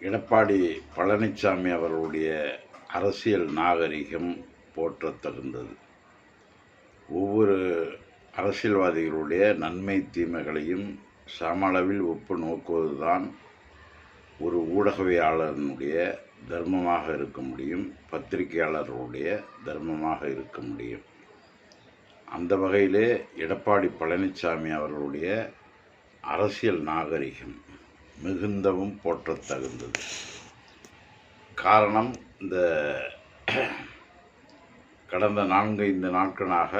எடப்பாடி பழனிசாமி அவர்களுடைய அரசியல் நாகரிகம் போற்றத்தகுந்தது. ஒவ்வொரு அரசியல்வாதிகளுடைய நன்மை தீமைகளையும் சமளவில் ஒப்பு நோக்குவதுதான் ஒரு ஊடகவியாளனுடைய தர்மமாக இருக்க முடியும் பத்திரிகையாளர்களுடைய தர்மமாக இருக்க முடியும். அந்த வகையிலே எடப்பாடி பழனிசாமி அவர்களுடைய அரசியல் நாகரிகம் மிகுந்தவும் போற்றத் தகுந்தது காரணம் இந்த கடந்த நான்கு ஐந்து நாட்களாக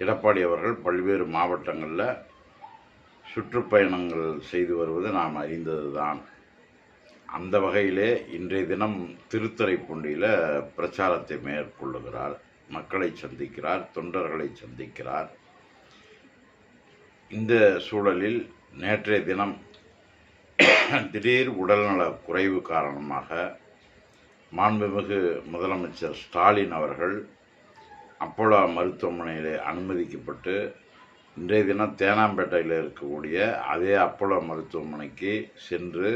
எடப்பாடி அவர்கள் பல்வேறு மாவட்டங்களில் சுற்றுப்பயணங்கள் செய்து வருவது நாம் அறிந்தது தான் அந்த வகையிலே இன்றைய தினம் திருத்துறைப்பூண்டியில் பிரச்சாரத்தை மேற்கொள்ளுகிறார் மக்களை சந்திக்கிறார் தொண்டர்களை சந்திக்கிறார். இந்த சூழலில் நேற்றைய தினம் திடீர் உடல்நல குறைவு காரணமாக மாண்புமிகு முதலமைச்சர் ஸ்டாலின் அவர்கள் அப்போலோ மருத்துவமனையில் அனுமதிக்கப்பட்டு இன்றைய தினம் தேனாம்பேட்டையில் இருக்கக்கூடிய அதே அப்போலோ மருத்துவமனைக்கு சென்று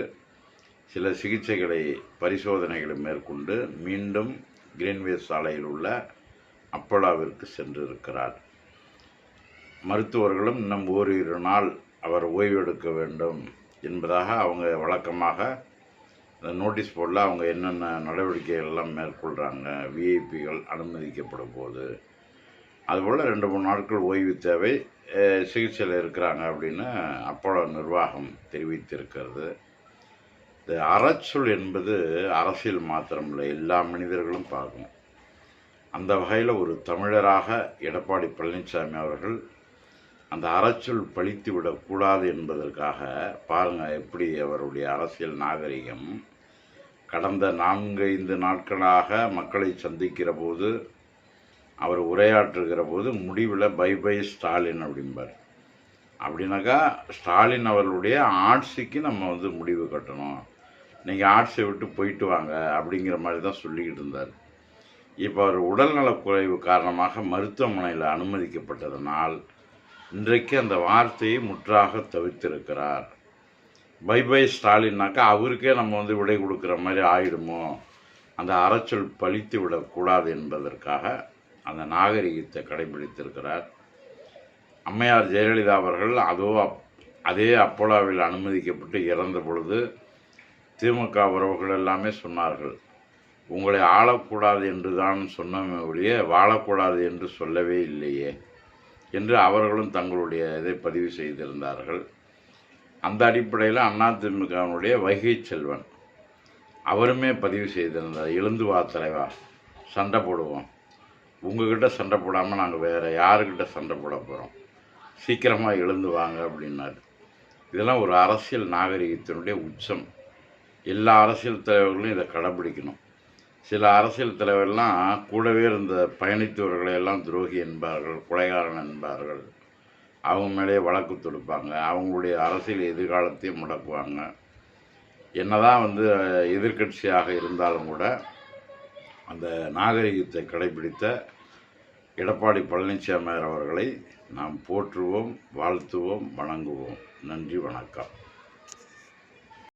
சில சிகிச்சைகளை பரிசோதனைகளை மேற்கொண்டு மீண்டும் கிரீன்வேஸ் சாலையில் உள்ள அப்போலாவிற்கு சென்றிருக்கிறார். மருத்துவர்களும் இன்னும் ஓரிரு நாள் அவர் ஓய்வெடுக்க வேண்டும் என்பதாக அவங்க வழக்கமாக இந்த நோட்டீஸ் போர்டில் அவங்க என்னென்ன நடவடிக்கைகள் எல்லாம் மேற்கொள்கிறாங்க விஐபிகள் அனுமதிக்கப்படும் போது. அதுபோல் ரெண்டு மூணு நாட்கள் ஓய்வு தேவை சிகிச்சையில் இருக்கிறாங்க அப்படின்னு அப்போலோ நிர்வாகம் தெரிவித்திருக்கிறது. இந்த அறச்சொல் என்பது அரசியல் மாத்திரமில்லை எல்லா மனிதர்களும் பார்க்கணும். அந்த வகையில் ஒரு தமிழராக எடப்பாடி பழனிசாமி அவர்கள் அந்த அறச்சொல் பழித்து விடக்கூடாது என்பதற்காக பாருங்கள் எப்படி அவருடைய அரசியல் நாகரிகம். கடந்த நான்கு ஐந்து நாட்களாக மக்களை சந்திக்கிற போது அவர் உரையாற்றுகிற போது முடிவில் பை பை ஸ்டாலின் அப்படிம்பார். அப்படின்னாக்கா ஸ்டாலின் அவர்களுடைய ஆட்சிக்கு நம்ம வந்து முடிவு கட்டணும். நீங்கள் ஆட்சியை விட்டு போயிட்டு வாங்க அப்படிங்கிற மாதிரி தான் சொல்லிக்கிட்டு இருந்தார். இப்போ அவர் உடல்நலக் குறைவு காரணமாக மருத்துவமனையில் அனுமதிக்கப்பட்டதனால் இன்றைக்கு அந்த வார்த்தையை முற்றாக தவிர்த்திருக்கிறார். பை பை ஸ்டாலின்னாக்கா அவருக்கே நம்ம வந்து விடை கொடுக்குற மாதிரி ஆயிடுமோ? அந்த அரைச்சல் பழித்து விடக்கூடாது என்பதற்காக அந்த நாகரிகத்தை கடைபிடித்திருக்கிறார். அம்மையார் ஜெயலலிதா அவர்கள் அதோ அப்- அதே அப்போலாவில் அனுமதிக்கப்பட்டு இறந்த பொழுது திமுக உறவுகள் எல்லாமே சொன்னார்கள். உங்களை ஆளக்கூடாது என்று தான் சொன்னமே ஒழிய வாழக்கூடாது என்று சொல்லவே இல்லையே. என்று அவர்களும் தங்களுடைய இதை பதிவு செய்திருந்தார்கள். அந்த அடிப்படையில் அதிமுகவினுடைய வைகை செல்வன் அவருமே பதிவு செய்திருந்தார். எழுந்து வா தலைவா சண்டை போடுவோம். உங்ககிட்ட சண்டை போடாமல் நாங்கள் வேறு யாருக்கிட்ட சண்டை போட போகிறோம் சீக்கிரமாக எழுந்து வாங்க அப்படின்னாரு. இதெல்லாம் ஒரு அரசியல் நாகரிகத்தினுடைய உச்சம். எல்லா அரசியல் தலைவர்களும் இதை கடைபிடிக்கணும். சில அரசியல் தலைவர்லாம் கூடவே இருந்த பயணித்தவர்களை எல்லாம் துரோகி என்பார்கள் கொலைகாரன் என்பார்கள். அவங்க மேலே வழக்கு தொடுப்பாங்க. அவங்களுடைய அரசியல் எதிர்காலத்தையும் முடக்குவாங்க. என்னதான் வந்து எதிர்க்கட்சியாக இருந்தாலும் கூட அந்த நாகரிகத்தை கடைபிடித்த எடப்பாடி பழனிசாமி அவர்களை நாம் போற்றுவோம் வாழ்த்துவோம் வணங்குவோம். நன்றி வணக்கம்.